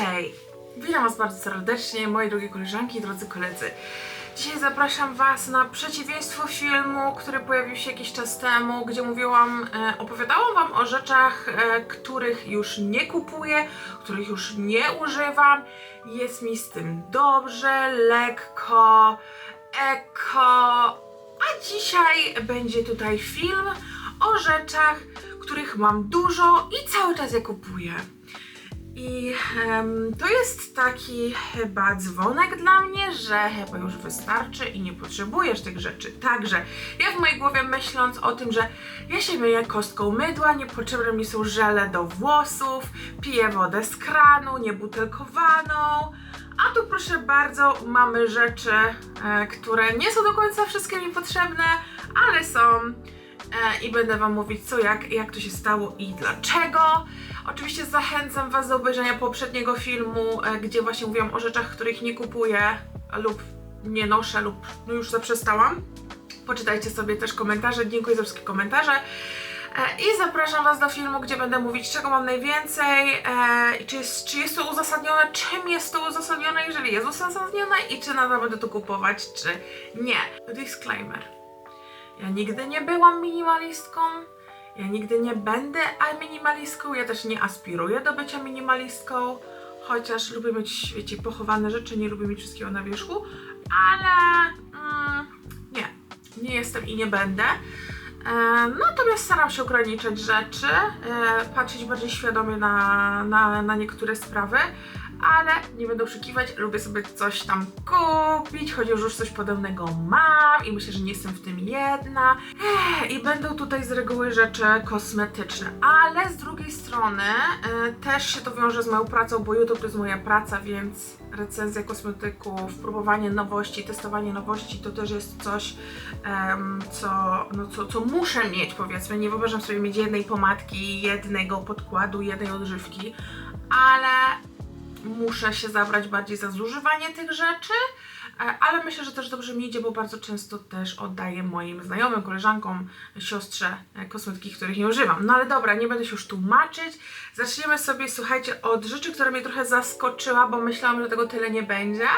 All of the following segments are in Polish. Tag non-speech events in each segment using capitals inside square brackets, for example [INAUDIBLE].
Hej! Witam Was bardzo serdecznie, moje drogie koleżanki i drodzy koledzy. Dzisiaj zapraszam Was na przeciwieństwo filmu, który pojawił się jakiś czas temu, gdzie mówiłam, e, opowiadałam Wam o rzeczach, e, których już nie kupuję, których już nie używam. Jest mi z tym dobrze, lekko, eko. A dzisiaj będzie tutaj film o rzeczach, których mam dużo i cały czas je kupuję. I em, to jest taki chyba dzwonek dla mnie, że chyba już wystarczy i nie potrzebujesz tych rzeczy. Także ja w mojej głowie myśląc o tym, że ja się myję kostką mydła, niepotrzebne mi są żele do włosów, piję wodę z kranu, niebutelkowaną. A tu proszę bardzo, mamy rzeczy, e, które nie są do końca wszystkie mi potrzebne, ale są i będę Wam mówić co, jak, jak to się stało i dlaczego. Oczywiście zachęcam Was do obejrzenia poprzedniego filmu, e, gdzie właśnie mówiłam o rzeczach, których nie kupuję lub nie noszę lub no już zaprzestałam. Poczytajcie sobie też komentarze, dziękuję za wszystkie komentarze. E, I zapraszam Was do filmu, gdzie będę mówić, czego mam najwięcej, e, czy jest, czy jest to uzasadnione, czym jest to uzasadnione, jeżeli jest uzasadnione i czy nadal będę to kupować, czy nie. Disclaimer. Ja nigdy nie byłam minimalistką. Ja nigdy nie będę minimalistką. Ja też nie aspiruję do bycia minimalistką. Chociaż lubię mieć, wiecie, pochowane rzeczy, nie lubię mieć wszystkiego na wierzchu. Ale mm, nie, nie jestem i nie będę. E, natomiast staram się ograniczać rzeczy, e, patrzeć bardziej świadomie na, na, na niektóre sprawy, ale nie będę oszukiwać, lubię sobie coś tam kupić, chociaż już coś podobnego mam i myślę, że nie jestem w tym jedna. Ech, I będą tutaj z reguły rzeczy kosmetyczne, ale z drugiej strony e, też się to wiąże z moją pracą, bo YouTube to jest moja praca, więc recenzja kosmetyków, próbowanie nowości, testowanie nowości to też jest coś, em, co, no, co, co muszę mieć, powiedzmy. Nie wyobrażam sobie mieć jednej pomadki, jednego podkładu, jednej odżywki, ale muszę się zabrać bardziej za zużywanie tych rzeczy, e, ale myślę, że też dobrze mi idzie, bo bardzo często też oddaję moim znajomym, koleżankom, siostrze e, kosmetyki, których nie używam. No ale dobra, nie będę się już tłumaczyć. Zaczniemy sobie, słuchajcie, od rzeczy, która mnie trochę zaskoczyła, bo myślałam, że tego tyle nie będzie.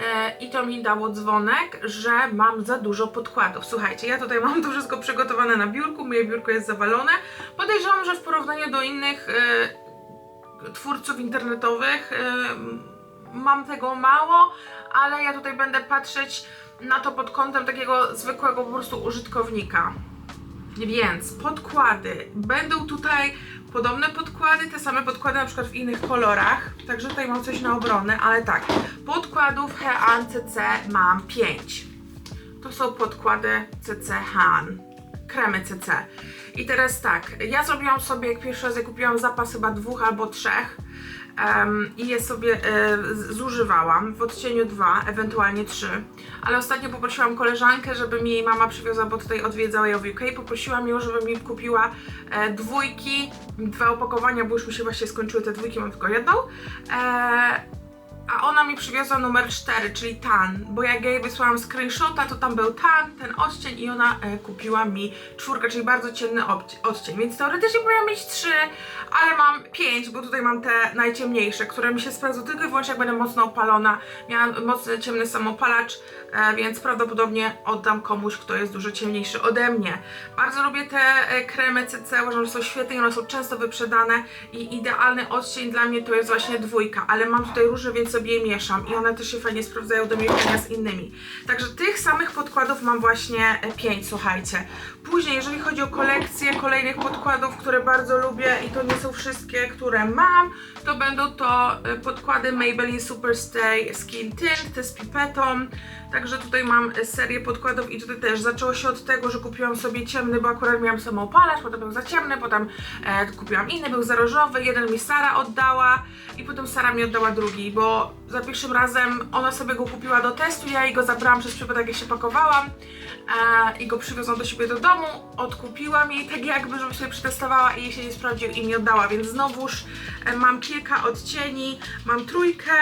E, I to mi dało dzwonek, że mam za dużo podkładów. Słuchajcie, ja tutaj mam to wszystko przygotowane na biurku, moje biurko jest zawalone. Podejrzewam, że w porównaniu do innych twórców internetowych. Mam tego mało, ale ja tutaj będę patrzeć na to pod kątem takiego zwykłego po prostu użytkownika. Więc podkłady. Będą tutaj podobne podkłady, te same podkłady na przykład w innych kolorach. Także tutaj mam coś na obronę, ale tak. Podkładów Hean CC mam 5. To są podkłady CC Han. Kremy CC. I teraz tak, ja zrobiłam sobie, jak pierwszy raz kupiłam zapas chyba dwóch albo trzech em, i je sobie e, zużywałam w odcieniu 2, ewentualnie 3. Ale ostatnio poprosiłam koleżankę, żeby mi jej mama przywiozła, bo tutaj odwiedzała ją w UK. Poprosiłam ją, żeby mi kupiła e, dwójki, dwa opakowania, bo już mi się właśnie skończyły te dwójki, mam tylko jedną. E, a ona mi przywiozła numer 4, czyli tan, bo jak ja jej wysłałam screenshota, to tam był tan, ten odcień i ona e, kupiła mi czwórkę, czyli bardzo ciemny odcień, więc teoretycznie powinnam mieć 3, ale mam 5, bo tutaj mam te najciemniejsze, które mi się sprawdzą tylko i wyłącznie jak będę mocno opalona. Miałam mocny, ciemny samopalacz, e, więc prawdopodobnie oddam komuś, kto jest dużo ciemniejszy ode mnie. Bardzo lubię te e, kremy CC, uważam, że są świetne i one są często wyprzedane i idealny odcień dla mnie to jest właśnie dwójka, ale mam tutaj róże, więc sobie mieszam i one też się fajnie sprawdzają do mieszania z innymi. Także tych samych podkładów mam właśnie 5, słuchajcie. Później, jeżeli chodzi o kolekcję kolejnych podkładów, które bardzo lubię i to nie są wszystkie, które mam, to będą to e, podkłady Maybelline Superstay Skin Tint, te z pipetą. Także tutaj mam e, serię podkładów i tutaj też zaczęło się od tego, że kupiłam sobie ciemny, bo akurat miałam samoopalacz, potem był za ciemny, potem e, kupiłam inny, był za różowy, jeden mi Sara oddała i potem Sara mi oddała drugi, bo za pierwszym razem ona sobie go kupiła do testu, ja jej go zabrałam przez przypadek jak się pakowałam e, i go przywiozłam do siebie do domu, odkupiłam jej tak jakby, żeby sobie przetestowała i jej się nie sprawdził i mi oddała, więc znowuż e, mam kilka odcieni, mam trójkę,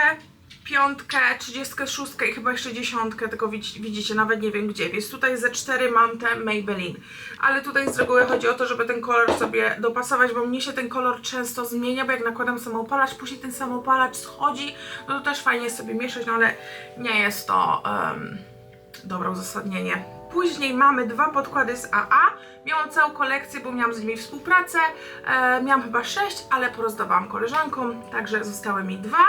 piątkę, 36 i chyba jeszcze dziesiątkę, tylko widz- widzicie, nawet nie wiem gdzie. Więc tutaj ze cztery mam te Maybelline. Ale tutaj z reguły chodzi o to, żeby ten kolor sobie dopasować, bo mnie się ten kolor często zmienia, bo jak nakładam samoopalacz, później ten samoopalacz schodzi, no to też fajnie sobie mieszać, no ale nie jest to um, dobre uzasadnienie. Później mamy dwa podkłady z AA. Miałam całą kolekcję, bo miałam z nimi współpracę. E, miałam chyba sześć, ale porozdawałam koleżankom, także zostały mi dwa.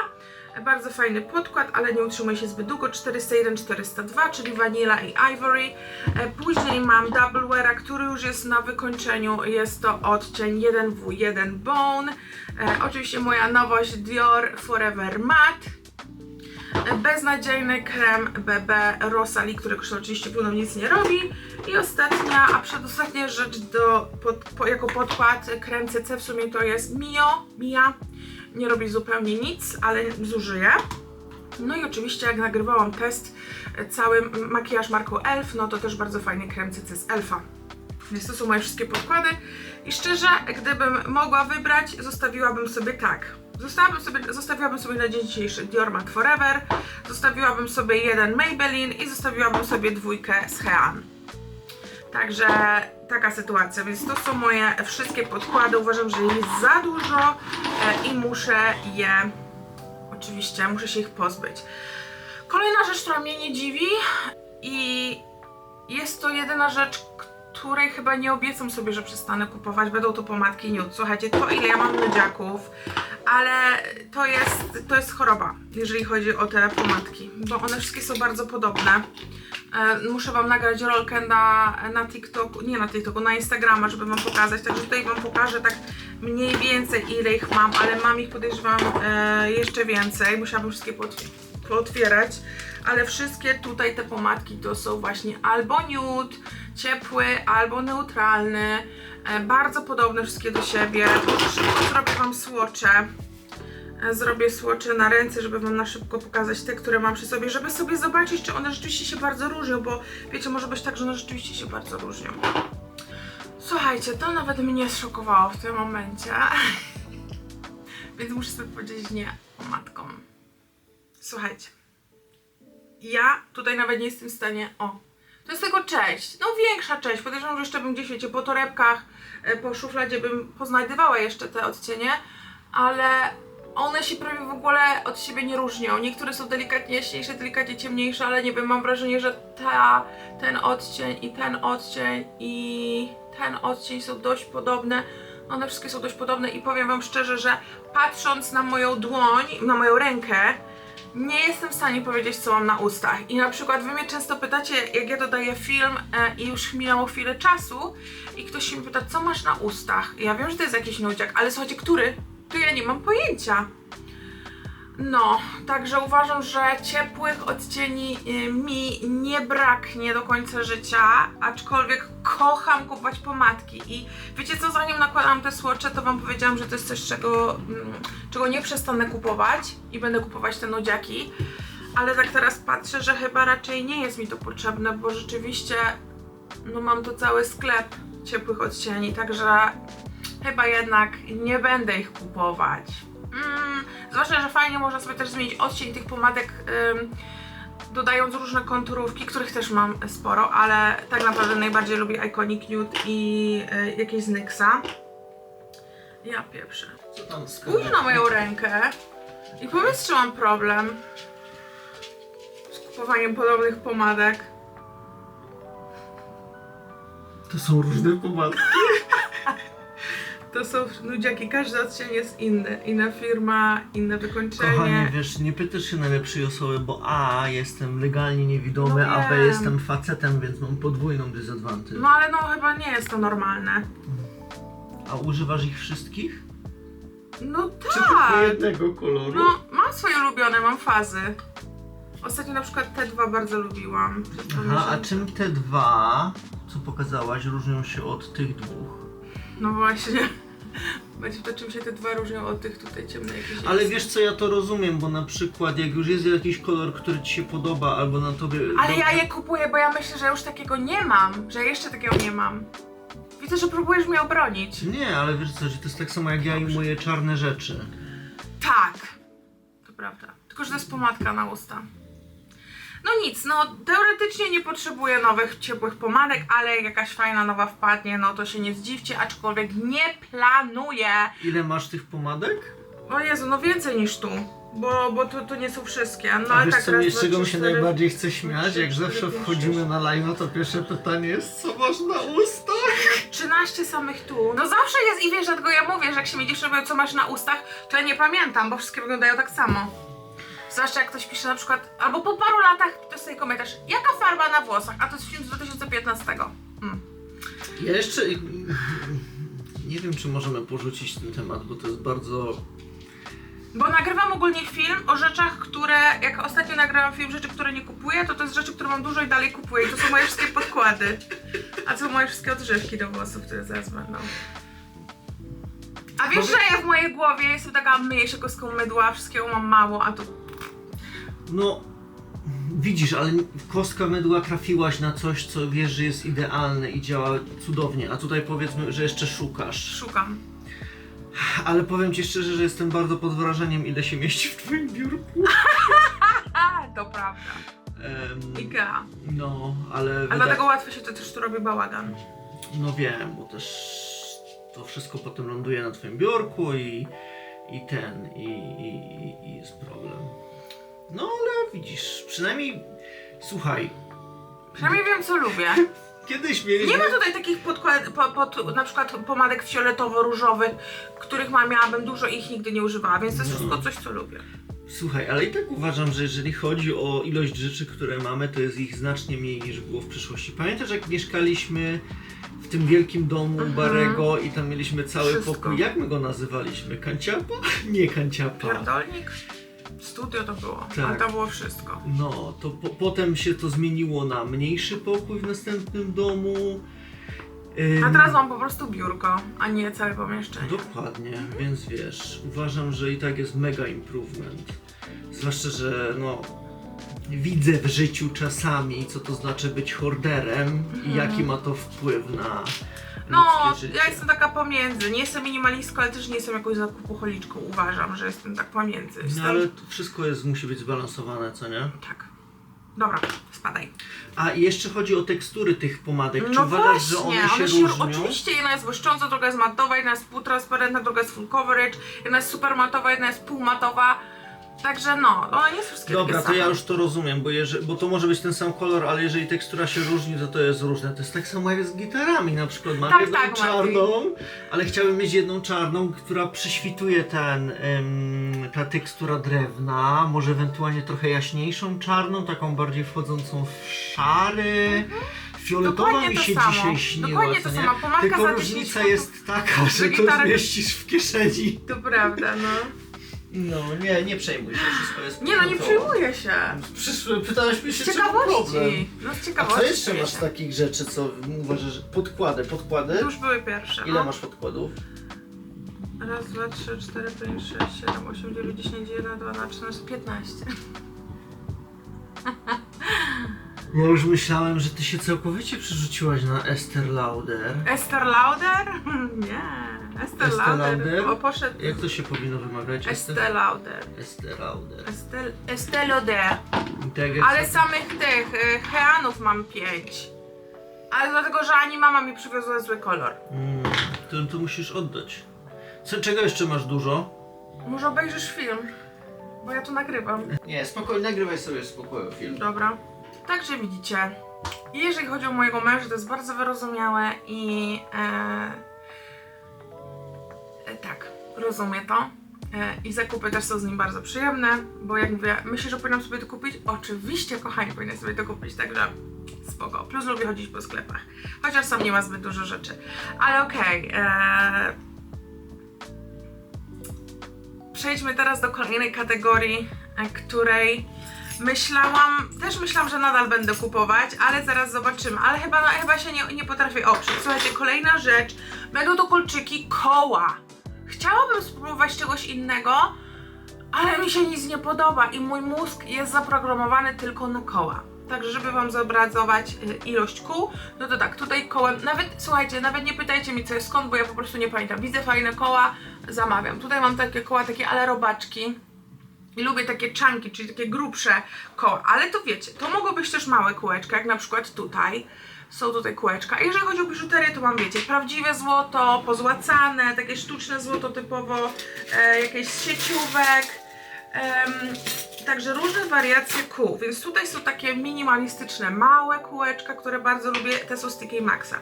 E, Bardzo fajny podkład, ale nie utrzymuje się zbyt długo. 401-402, czyli Vanilla i Ivory. E, później mam Double Weara, który już jest na wykończeniu. Jest to odcień 1W1 Bone. E, oczywiście moja nowość Dior Forever Matte. Beznadziejny krem BB Rosali, który kosztuje oczywiście pełno nic nie robi. I ostatnia, a przedostatnia rzecz do, pod, po, jako podkład krem CC w sumie to jest Mio, Mia. Nie robi zupełnie nic, ale zużyję. No i oczywiście jak nagrywałam test cały makijaż marką ELF, no to też bardzo fajny krem CC z ELFa. Więc to są moje wszystkie podkłady i szczerze, gdybym mogła wybrać, zostawiłabym sobie tak. Zostawiłabym sobie, zostawiłabym sobie na dzień dzisiejszy Dior Matte Forever, zostawiłabym sobie jeden Maybelline i zostawiłabym sobie dwójkę z Hean. Także taka sytuacja, więc to są moje wszystkie podkłady. Uważam, że jest za dużo e, i muszę je, oczywiście, muszę się ich pozbyć. Kolejna rzecz, która mnie nie dziwi i jest to jedyna rzecz, której chyba nie obiecam sobie, że przestanę kupować. Będą to pomadki nude. Słuchajcie, to ile ja mam nudziaków, ale to jest, to jest choroba, jeżeli chodzi o te pomadki, bo one wszystkie są bardzo podobne. E, Muszę Wam nagrać rolkę na, na TikToku, nie na TikToku, na Instagrama, żeby Wam pokazać. Także tutaj Wam pokażę tak mniej więcej ile ich mam, ale mam ich podejrzewam e, jeszcze więcej. Musiałabym wszystkie pootw- pootwierać, ale wszystkie tutaj te pomadki to są właśnie albo nude, ciepły, albo neutralny. E, bardzo podobne wszystkie do siebie. Szybko zrobię Wam słocze. E, Zrobię słocze na ręce, żeby Wam na szybko pokazać te, które mam przy sobie, żeby sobie zobaczyć, czy one rzeczywiście się bardzo różnią, bo wiecie, może być tak, że one rzeczywiście się bardzo różnią. Słuchajcie, to nawet mnie zszokowało w tym momencie. [LAUGHS] Więc muszę sobie powiedzieć nie matką. Słuchajcie. Ja tutaj nawet nie jestem w stanie. O, to jest tylko część. No większa część. Podejrzewam, że jeszcze bym gdzieś wiecie, po torebkach, e, po szufladzie bym poznajdywała jeszcze te odcienie, ale one się prawie w ogóle od siebie nie różnią. Niektóre są delikatnie jaśniejsze, delikatnie ciemniejsze, ale nie wiem, mam wrażenie, że ta, ten odcień i ten odcień i ten odcień są dość podobne. One wszystkie są dość podobne i powiem wam szczerze, że patrząc na moją dłoń, na moją rękę, nie jestem w stanie powiedzieć, co mam na ustach. I na przykład wy mnie często pytacie, jak ja dodaję film e, i już minęło chwilę czasu i ktoś się mnie pyta, co masz na ustach? I ja wiem, że to jest jakiś nudziak, ale słuchajcie, który? To ja nie mam pojęcia. No, także uważam, że ciepłych odcieni y, mi nie braknie do końca życia, aczkolwiek kocham kupować pomadki i wiecie co, zanim nakładałam te słocze, to wam powiedziałam, że to jest coś, czego, mm, czego nie przestanę kupować i będę kupować te nudziaki, ale tak teraz patrzę, że chyba raczej nie jest mi to potrzebne, bo rzeczywiście no mam tu cały sklep ciepłych odcieni, także chyba jednak nie będę ich kupować. Zwłaszcza, że fajnie można sobie też zmienić odcień tych pomadek, ym, dodając różne konturówki, których też mam sporo, ale tak naprawdę najbardziej lubię Iconic Nude i y, jakieś z NYXa. Ja pieprzę. Co tam Spójrz na moją rękę i powiedz, czy mam problem z kupowaniem podobnych pomadek. To są różne pomadki. To są nudziaki, każdy odcień jest inny. Inna firma, inne wykończenie. Kochanie, wiesz, nie pytasz się najlepszej osoby, bo A, jestem legalnie niewidomy, No a B, wiem. jestem facetem, więc mam podwójną disadvantage. No ale no chyba nie jest to normalne. A używasz ich wszystkich? No Czy tylko tak. jednego koloru? No mam swoje ulubione, mam fazy. Ostatnio na przykład te dwa bardzo lubiłam. Przez Aha, a czym te dwa, co pokazałaś, różnią się od tych dwóch? No właśnie. [LAUGHS] Będzie to czym się te dwa różnią od tych tutaj ciemnych. Ale wiesz co, ja to rozumiem, bo na przykład jak już jest jakiś kolor, który ci się podoba, albo na tobie... Ale ja je kupuję, bo ja myślę, że już takiego nie mam. Że jeszcze takiego nie mam. Widzę, że próbujesz mnie obronić. Nie, ale wiesz co, że to jest tak samo jak ja i moje czarne rzeczy. Tak. To prawda. Tylko, że to jest pomadka na usta. No nic, no teoretycznie nie potrzebuję nowych ciepłych pomadek, ale jak jakaś fajna nowa wpadnie, no to się nie zdziwcie, aczkolwiek nie planuję. Ile masz tych pomadek? O Jezu, no więcej niż tu, bo, bo to, to nie są wszystkie. No A ale wiesz tak co, raz, mnie z dwa, czego mi trzy, się cztery. najbardziej chce śmiać? Jak cztery, zawsze pięć, wchodzimy na live, to pierwsze pytanie jest, co masz na ustach? 13 samych tu. No zawsze jest i wiesz, dlatego ja mówię, że jak się mnie dziewczyny mówią, co masz na ustach, to ja nie pamiętam, bo wszystkie wyglądają tak samo. Zwłaszcza jak ktoś pisze na przykład, albo po paru latach to sobie komentarz, jaka farba na włosach, a to jest film z 2015. Mm. Ja jeszcze nie wiem, czy możemy porzucić ten temat, bo to jest bardzo... Bo nagrywam ogólnie film o rzeczach, które, jak ostatnio nagrałam film rzeczy, które nie kupuję, to to jest rzeczy, które mam dużo i dalej kupuję. I to są moje wszystkie podkłady. A to są moje wszystkie odżywki do włosów, które zaraz będą. A wiesz, że ja w mojej głowie jestem taka myję się kostką mydła, wszystkiego mam mało, a tu No, widzisz, ale kostka mydła trafiłaś na coś, co wiesz, że jest idealne i działa cudownie, a tutaj powiedzmy, że jeszcze szukasz. szukam. Ale powiem Ci szczerze, że jestem bardzo pod wrażeniem, ile się mieści w Twoim biurku. [LAUGHS] To prawda. Em, Ikea. no, ale... A wyda- dlatego łatwo się to też tu robi bałagan. No wiem, bo też to wszystko potem ląduje na Twoim biurku i, i ten, i, i, i- i jest problem. No ale widzisz, przynajmniej, słuchaj, Przynajmniej wiem, co lubię. [LAUGHS] kiedyś mieliśmy... Nie ma tutaj takich podkład, po, pod, na przykład pomadek fioletowo-różowych, których ma, miałabym dużo i ich nigdy nie używała, więc to jest wszystko coś, co lubię. Słuchaj, ale i tak uważam, że jeżeli chodzi o ilość rzeczy, które mamy, to jest ich znacznie mniej niż było w przeszłości. Pamiętasz, jak mieszkaliśmy w tym wielkim domu Mhm. Barego i tam mieliśmy cały Wszystko. pokój? Jak my go nazywaliśmy? Kanciapa? [LAUGHS] Nie kanciapa. Pierdolnik? Studio to było, Tak. ale to było wszystko. No, to po, potem się to zmieniło na mniejszy pokój w następnym domu. Ym, A teraz mam po prostu biurko, a nie całe pomieszczenie. Dokładnie, więc wiesz, uważam, że i tak jest mega improvement. Zwłaszcza, że no, widzę w życiu czasami, co to znaczy być horderem i jaki ma to wpływ na No, ludzkie życie. ja jestem taka pomiędzy. Nie jestem minimalistką, ale też nie jestem jakąś zakupocholiczką. Uważam, że jestem tak pomiędzy. No Jestem... ale to wszystko jest, musi być zbalansowane, co nie? Tak. Dobra, spadaj. A jeszcze chodzi o tekstury tych pomadek. Czy No uważasz, że właśnie, one się różnią? Oczywiście jedna jest błyszcząca, druga jest matowa, jedna jest półtransparentna, druga jest full coverage, jedna jest super matowa, jedna jest półmatowa. Także no, one nie są wszystkie Dobra, takie to ja same. już to rozumiem, bo, jeżeli, bo to może być ten sam kolor, ale jeżeli tekstura się różni, to to jest różne. To jest tak samo jak z gitarami, na przykład mam Tak, jedną tak, czarną, ale chciałbym mieć jedną czarną, która przyśwituje ten, ym, ta tekstura drewna, może ewentualnie trochę jaśniejszą czarną, taką bardziej wchodzącą w szary. Fioletowa Dokładnie mi to się samo. dzisiaj śniła, Dokładnie co to nie? samo. Pomadka Tylko za 10 różnica funtów. jest taka, że to zmieścisz w kieszeni. To prawda, no. No, nie, nie przejmuj się, wszystko jest Nie no, nie gotowe. przejmuję się. Przyszły, pytałaś mnie Z się, czy problem. ciekawości. No z A ciekawości. co jeszcze masz się. takich rzeczy, co uważasz, że podkłady, podkłady? To już były pierwsze. Ile no. masz podkładów? Raz, dwa, trzy, cztery, pięć, sześć, siedem, osiem, dziewięć, dziesięć, jeden, dwa, trzy, cztery, piętnaście. [LAUGHS] Ja już myślałem, że ty się całkowicie przerzuciłaś na Esther Lauder. Esther Lauder? [LAUGHS] Nie. Esther Lauder. O, poszedł. Jak to się powinno wymawiać? Esther Lauder. Esther Lauder. Estelle Lauder. Tak jak Ale samych tych y, Heanów mam pięć. Ale dlatego, że ani mama mi przywiozła zły kolor. Mm, to, to musisz oddać. Co, czego jeszcze masz dużo? Może obejrzysz film? Bo ja tu nagrywam. Nie, spokojnie, nagrywaj sobie spokojnie film. Dobra. Także widzicie. Jeżeli chodzi o mojego męża, to jest bardzo wyrozumiałe i e, tak, rozumie to. E, I zakupy też są z nim bardzo przyjemne, bo jak mówię, myślę, że powinnam sobie to kupić? Oczywiście, kochani, powinnam sobie to kupić, także spoko. Plus lubię chodzić po sklepach, chociaż sam nie ma zbyt dużo rzeczy. Ale okej, e, przejdźmy teraz do kolejnej kategorii, e, której myślałam, też myślałam, że nadal będę kupować, ale zaraz zobaczymy. Ale chyba, no, chyba się nie, nie potrafię oprzeć. Słuchajcie, kolejna rzecz. Będą to kolczyki koła. Chciałabym spróbować czegoś innego, ale mi się nic nie podoba i mój mózg jest zaprogramowany tylko na koła. Także, żeby Wam zobrazować y, ilość kół, no to tak, tutaj kołem, nawet, słuchajcie, nawet nie pytajcie mi co jest skąd, bo ja po prostu nie pamiętam. Widzę fajne koła, zamawiam. Tutaj mam takie koła, takie ale robaczki. I lubię takie czanki, czyli takie grubsze koła. Ale to wiecie, to mogą być też małe kółeczka, jak na przykład tutaj. Są tutaj kółeczka. A jeżeli chodzi o biżuterię, to mam, wiecie, prawdziwe złoto, pozłacane, takie sztuczne złoto typowo, e, jakieś z sieciówek. Także różne wariacje kół, więc tutaj są takie minimalistyczne, małe kółeczka, które bardzo lubię, te są z Maxa.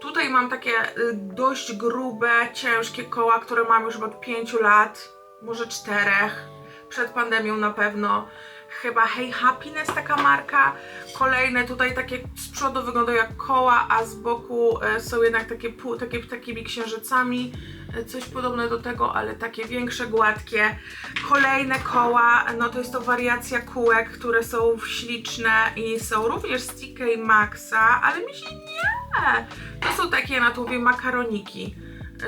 Tutaj mam takie y, dość grube, ciężkie koła, które mam już od 5 lat, może 4, przed pandemią na pewno. Chyba Hey Happiness taka marka. Kolejne tutaj takie z przodu wyglądają jak koła, a z boku e, są jednak takie, takie takimi księżycami. E, Coś podobne do tego, ale takie większe, gładkie. Kolejne koła, no to jest to wariacja kółek, które są śliczne i są również z TK Maxa, ale mi się nie. To są takie na tułwie makaroniki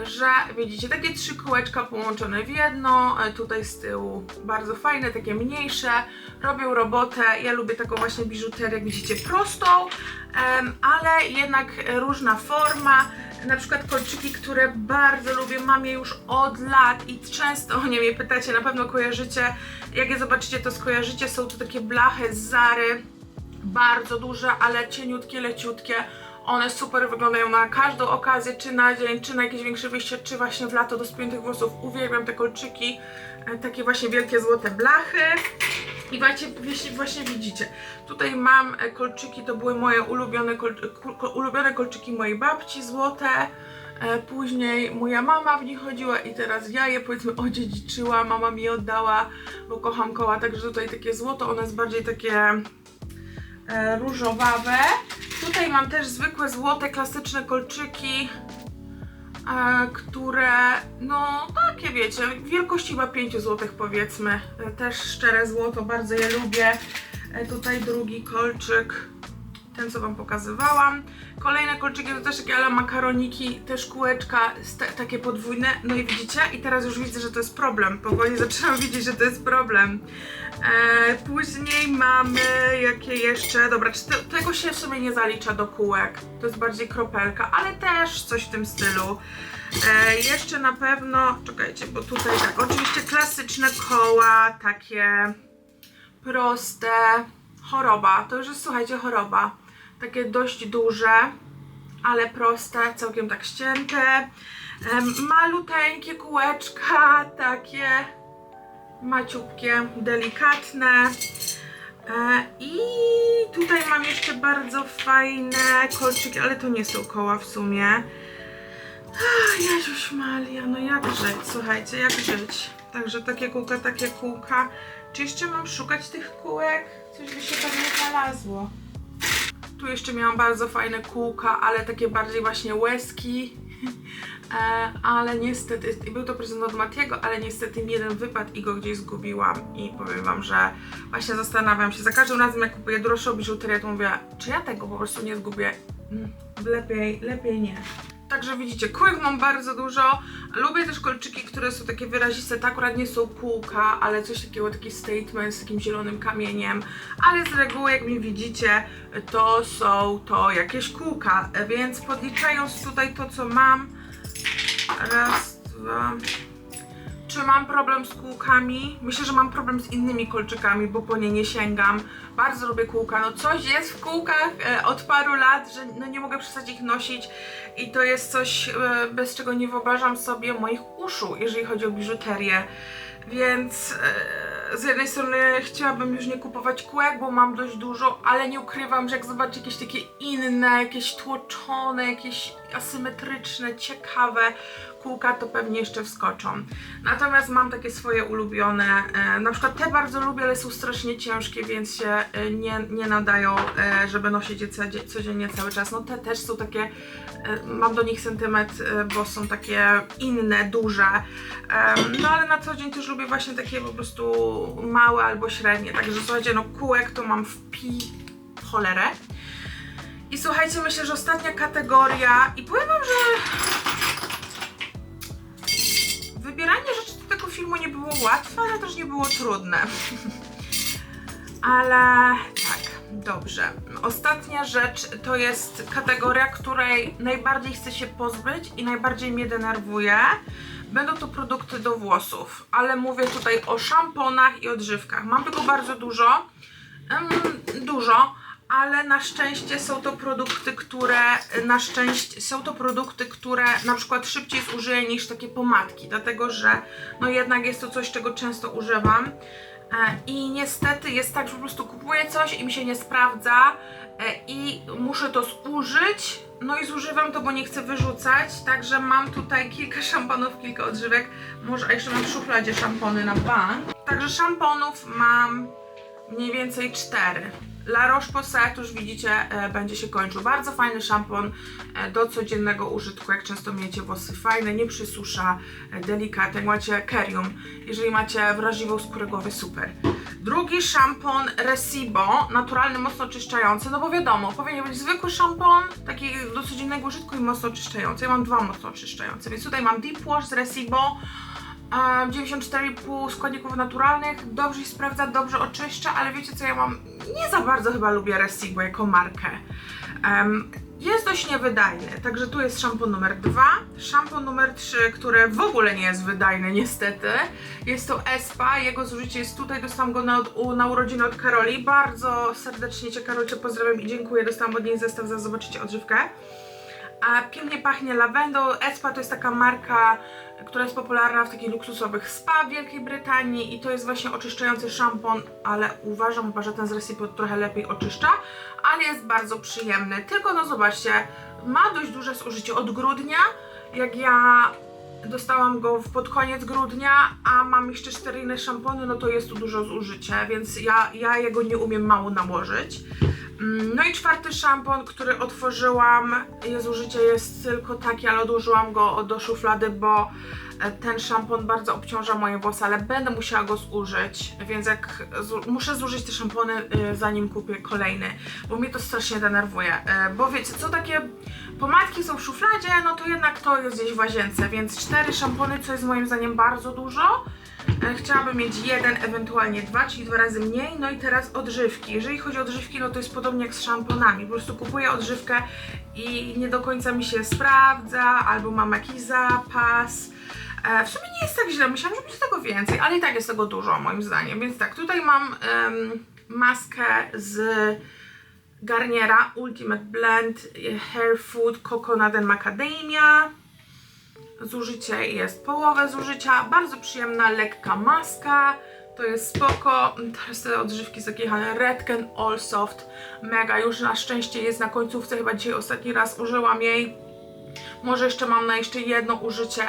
że widzicie, takie trzy kółeczka połączone w jedno, e, tutaj z tyłu bardzo fajne, takie mniejsze, robią robotę, ja lubię taką właśnie biżuterię, jak widzicie, prostą, ale jednak różna forma, na przykład kolczyki, które bardzo lubię, mam je już od lat i często o nie mnie pytacie, na pewno kojarzycie, jak je zobaczycie to skojarzycie, są to takie blachy z Zary, bardzo duże, ale cieniutkie, leciutkie. One super wyglądają na każdą okazję, czy na dzień, czy na jakieś większe wyjście, czy właśnie w lato do spiętych włosów. Uwielbiam te kolczyki, e, takie właśnie wielkie złote blachy. I właśnie, właśnie, widzicie, tutaj mam e, kolczyki, to były moje ulubione, kol, ulubione kolczyki mojej babci, złote. E, Później moja mama w nich chodziła i teraz ja je powiedzmy odziedziczyłam, mama mi je oddała, bo kocham koła, także tutaj takie złoto, one jest bardziej takie różowawe. Tutaj mam też zwykłe złote, klasyczne kolczyki, e, które, no takie wiecie, wielkości chyba 5 złotych powiedzmy. E, też szczere złoto, bardzo je lubię. E, tutaj drugi kolczyk, ten co wam pokazywałam. Kolejne kolczyki to też takie ale makaroniki, też kółeczka, takie podwójne. No i widzicie? I teraz już widzę, że to jest problem. Powoli [LAUGHS] zaczynam widzieć, że to jest problem. E, później mamy jakie jeszcze. Dobra, czy te, tego się w sumie nie zalicza do kółek. To jest bardziej kropelka, ale też coś w tym stylu. E, jeszcze na pewno. Czekajcie, bo tutaj tak. Oczywiście klasyczne koła, takie proste. Choroba. To już jest, słuchajcie, choroba. Takie dość duże, ale proste, całkiem tak ścięte. Maluteńkie kółeczka, takie maciupkie, delikatne. E, I tutaj mam jeszcze bardzo fajne kolczyki, ale to nie są koła w sumie. Ach, Jezuś Maria, no jak żyć, słuchajcie, jak żyć. Także takie kółka, takie kółka. Czy jeszcze mam szukać tych kółek? Coś by się pewnie znalazło. Tu jeszcze miałam bardzo fajne kółka, ale takie bardziej właśnie łezki. [LAUGHS] E, ale niestety, był to prezent od Matiego, ale niestety mi jeden wypadł i go gdzieś zgubiłam i powiem wam, że właśnie zastanawiam się, za każdym razem jak kupuję droższą biżuterię, to mówię, czy ja tego po prostu nie zgubię? Mm, lepiej, lepiej nie. Także widzicie, kółek mam bardzo dużo. Lubię też kolczyki, które są takie wyraziste. To akurat nie są kółka, ale coś takiego, taki statement z takim zielonym kamieniem. Ale z reguły, jak mi widzicie, to są to jakieś kółka. Więc podliczając tutaj to, co mam, raz, dwa... Czy mam problem z kółkami? Myślę, że mam problem z innymi kolczykami, bo po nie nie sięgam. Bardzo lubię kółka. No coś jest w kółkach e, od paru lat, że no nie mogę przestać ich nosić i to jest coś, e, bez czego nie wyobrażam sobie moich uszu, jeżeli chodzi o biżuterię. Więc e, z jednej strony chciałabym już nie kupować kółek, bo mam dość dużo, ale nie ukrywam, że jak zobaczę jakieś takie inne, jakieś tłoczone, jakieś asymetryczne, ciekawe kółka, to pewnie jeszcze wskoczą. Natomiast mam takie swoje ulubione, e, na przykład te bardzo lubię, ale są strasznie ciężkie, więc się e, nie, nie nadają, e, żeby nosić je codzie- codziennie cały czas. No te też są takie, mam do nich sentyment, bo są takie inne, duże. No ale na co dzień też lubię właśnie takie po prostu małe albo średnie. Także słuchajcie, no kółek to mam w pi cholerę. I słuchajcie, myślę, że ostatnia kategoria i powiem wam, że było trudne. [LAUGHS] ale tak, dobrze. Ostatnia rzecz to jest kategoria, której najbardziej chcę się pozbyć i najbardziej mnie denerwuje. Będą to produkty do włosów, ale mówię tutaj o szamponach i odżywkach. Mam tego bardzo dużo, em, dużo, ale na szczęście są to produkty, które na szczęście są to produkty, które na przykład szybciej zużyję niż takie pomadki, dlatego że no jednak jest to coś, czego często używam. E, I niestety jest tak, że po prostu kupuję coś i mi się nie sprawdza e, i muszę to zużyć. No i zużywam to, bo nie chcę wyrzucać. Także mam tutaj kilka szamponów, kilka odżywek. Może a jeszcze mam w szufladzie szampony na bank. Także szamponów mam mniej więcej cztery. La Roche-Posay, już widzicie, e, będzie się kończył. Bardzo fajny szampon e, do codziennego użytku, jak często miecie włosy fajne, nie przysusza, e, delikatny, macie kerium. Jeżeli macie wrażliwą skórę głowy, super. Drugi szampon Resibo, naturalny, mocno oczyszczający, no bo wiadomo, powinien być zwykły szampon, taki do codziennego użytku i mocno oczyszczający. Ja mam dwa mocno oczyszczające, więc tutaj mam Deep Wash z Resibo, 94,5 składników naturalnych, dobrze się sprawdza, dobrze oczyszcza, ale wiecie co, ja mam, nie za bardzo chyba lubię Resibo jako markę. Em, jest dość niewydajny, także tu jest szampon numer 2, szampon numer 3, który w ogóle nie jest wydajny niestety. Jest to Espa, jego zużycie jest tutaj, dostałam go na, u, na urodziny od Karoli. Bardzo serdecznie Cię Karol Cię pozdrawiam i dziękuję, dostałam od niej zestaw, za zobaczycie odżywkę. A pięknie pachnie lawendą. Espa to jest taka marka, która jest popularna w takich luksusowych spa w Wielkiej Brytanii i to jest właśnie oczyszczający szampon, ale uważam chyba, że ten z Recipe trochę lepiej oczyszcza, ale jest bardzo przyjemny. Tylko no zobaczcie, ma dość duże zużycie od grudnia, jak ja dostałam go pod koniec grudnia, a mam jeszcze cztery inne szampony, no to jest tu dużo zużycia, więc ja, ja jego nie umiem mało nałożyć. Mm, No i czwarty szampon, który otworzyłam, jego zużycie jest tylko takie, ale odłożyłam go do szuflady, bo e, ten szampon bardzo obciąża moje włosy, ale będę musiała go zużyć, więc jak muszę zużyć te szampony, y, zanim kupię kolejny, bo mnie to strasznie denerwuje. E, Bo wiecie, co takie pomadki są w szufladzie, no to jednak to jest gdzieś w łazience, więc cztery szampony, co jest moim zdaniem bardzo dużo. E, Chciałabym mieć jeden, ewentualnie dwa, czyli dwa razy mniej. No i teraz odżywki. Jeżeli chodzi o odżywki, no to jest podobnie jak z szamponami. Po prostu kupuję odżywkę i nie do końca mi się sprawdza, albo mam jakiś zapas. E, w sumie nie jest tak źle, myślałam, że będzie tego więcej, ale i tak jest tego dużo moim zdaniem. Więc tak, tutaj mam em, maskę z Garniera Ultimate Blend Hair Food Coconut and Macadamia. Zużycie jest połowę zużycia. Bardzo przyjemna, lekka maska. To jest spoko. Teraz te odżywki z takich Redken All Soft. Mega. Już na szczęście jest na końcówce. Chyba dzisiaj ostatni raz użyłam jej. Może jeszcze mam na jeszcze jedno użycie.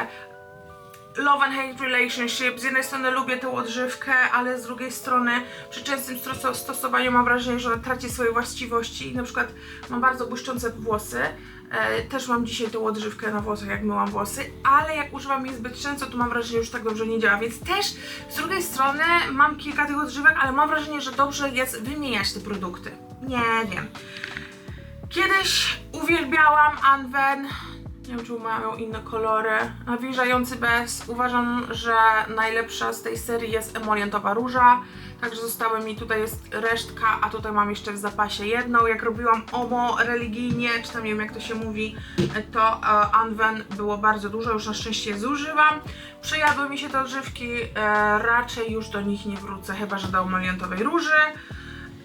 Love and Hate Relationship. Z jednej strony lubię tę odżywkę, ale z drugiej strony przy częstym stos- stosowaniu mam wrażenie, że ona traci swoje właściwości. Na przykład mam bardzo błyszczące włosy. E, też mam dzisiaj tą odżywkę na włosach, jak myłam włosy, ale jak używam jej zbyt często, to mam wrażenie, że już tak dobrze nie działa. Więc też z drugiej strony mam kilka tych odżywek, ale mam wrażenie, że dobrze jest wymieniać te produkty. Nie wiem. Kiedyś uwielbiałam Anwen. Nie wiem, czy mają inne kolory. Nawilżający bez. Uważam, że najlepsza z tej serii jest emolientowa róża. Także zostały mi, tutaj jest resztka, a tutaj mam jeszcze w zapasie jedną. Jak robiłam OMO religijnie, czy tam nie wiem jak to się mówi, to e, Anwen było bardzo dużo, już na szczęście zużywam. Przejadły mi się te odżywki, e, raczej już do nich nie wrócę, chyba że do emolientowej róży.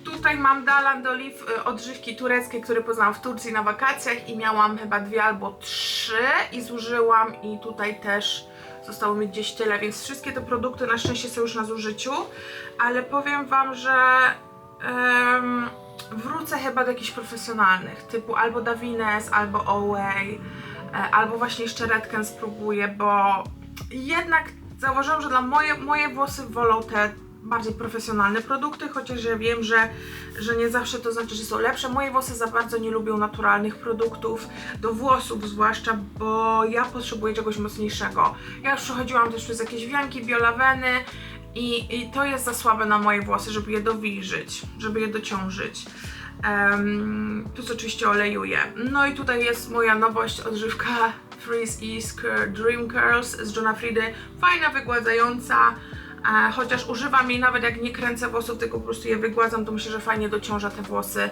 Tutaj mam Dalan d'Olive y, odżywki tureckie, które poznałam w Turcji na wakacjach i miałam chyba dwie albo trzy i zużyłam i tutaj też zostało mi gdzieś tyle, więc wszystkie te produkty na szczęście są już na zużyciu, ale powiem Wam, że em, wrócę chyba do jakichś profesjonalnych, typu albo Davines, albo Away, e, albo właśnie jeszcze Redken spróbuję, bo jednak zauważyłam, że dla moje, moje włosy wolą te bardziej profesjonalne produkty, chociaż ja wiem, że, że nie zawsze to znaczy, że są lepsze. Moje włosy za bardzo nie lubią naturalnych produktów, do włosów zwłaszcza, bo ja potrzebuję czegoś mocniejszego. Ja już przechodziłam też przez jakieś wianki, biolaweny i, i to jest za słabe na moje włosy, żeby je dowilżyć, żeby je dociążyć. Um, plus oczywiście olejuję. No i tutaj jest moja nowość, odżywka Freeze Ease Dream Curls z Johna Friedy. Fajna, wygładzająca. Chociaż używam jej nawet jak nie kręcę włosów, tylko po prostu je wygładzam, to myślę, że fajnie dociąża te włosy.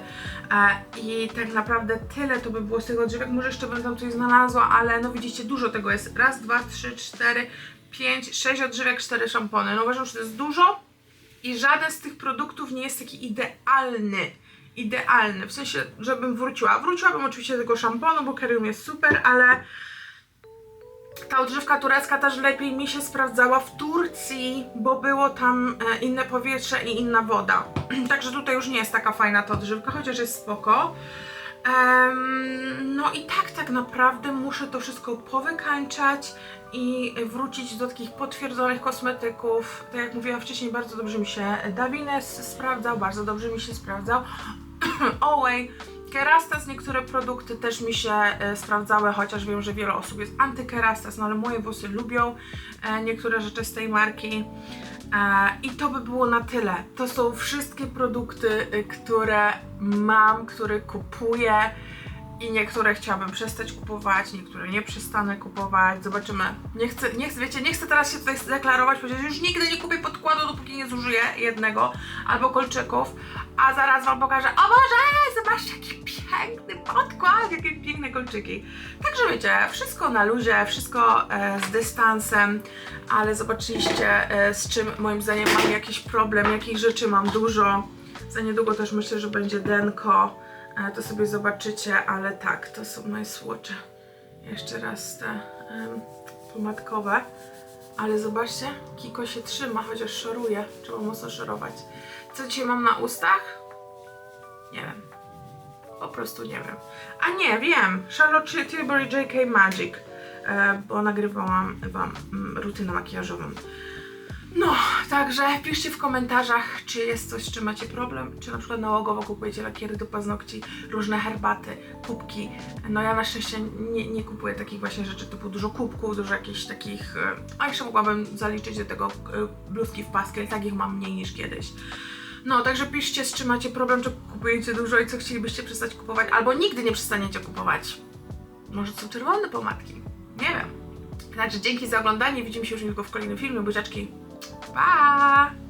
E, I tak naprawdę tyle to by było z tych odżywek. Może jeszcze bym tam coś znalazła, ale no widzicie, dużo tego jest. Raz, dwa, trzy, cztery, pięć, sześć odżywek, cztery szampony. No uważam, że to jest dużo i żaden z tych produktów nie jest taki idealny. Idealny, w sensie, żebym wróciła. Wróciłabym oczywiście do tego szamponu, bo Kerium jest super, ale ta odżywka turecka też lepiej mi się sprawdzała w Turcji, bo było tam e, inne powietrze i inna woda. [CLEARS THROAT] Także tutaj już nie jest taka fajna ta odżywka, chociaż jest spoko. No i tak, tak naprawdę muszę to wszystko powykańczać i wrócić do takich potwierdzonych kosmetyków. Tak jak mówiłam wcześniej, bardzo dobrze mi się Davines sprawdzał, bardzo dobrze mi się sprawdzał. [CLEARS THROAT] Oway, Kerastas, niektóre produkty też mi się e, sprawdzały, chociaż wiem, że wiele osób jest antykerastas, no ale moje włosy lubią e, niektóre rzeczy z tej marki. E, I to by było na tyle. To są wszystkie produkty, y, które mam, które kupuję i niektóre chciałabym przestać kupować, niektóre nie przestanę kupować. Zobaczymy. Nie chcę, nie chcę, wiecie, nie chcę teraz się tutaj zdeklarować, powiedzieć, już nigdy nie kupię podkładu, dopóki nie zużyję jednego albo kolczyków, a zaraz wam pokażę, o Boże, zobaczcie jaki piękny podkład, jakie piękne kolczyki. Także wiecie, wszystko na luzie, wszystko e, z dystansem, ale zobaczyliście e, z czym moim zdaniem mam jakiś problem, jakich rzeczy mam dużo. Za niedługo też myślę, że będzie denko, to sobie zobaczycie, ale tak, to są moje słocze. Jeszcze raz te pomadkowe. Ale zobaczcie, Kiko się trzyma, chociaż szoruje. Trzeba mocno szorować. Co dzisiaj mam na ustach? Nie wiem. Po prostu nie wiem. A nie, wiem. Charlotte Tilbury JK Magic. E, bo nagrywałam wam mm, rutynę makijażową. No, także piszcie w komentarzach, czy jest coś, z czym macie problem, czy na przykład nałogowo kupujecie lakiery do paznokci, różne herbaty, kubki. No ja na szczęście nie, nie kupuję takich właśnie rzeczy typu dużo kubków, dużo jakichś takich... e, A jeszcze mogłabym zaliczyć do tego e, bluzki w paskę, i tak ich mam mniej niż kiedyś. No, także piszcie, z czym macie problem, czy kupujecie dużo i co chcielibyście przestać kupować, albo nigdy nie przestaniecie kupować. Może są czerwone pomadki, nie wiem. Także dzięki za oglądanie, widzimy się już niedługo w kolejnym filmie, buziaczki. 拜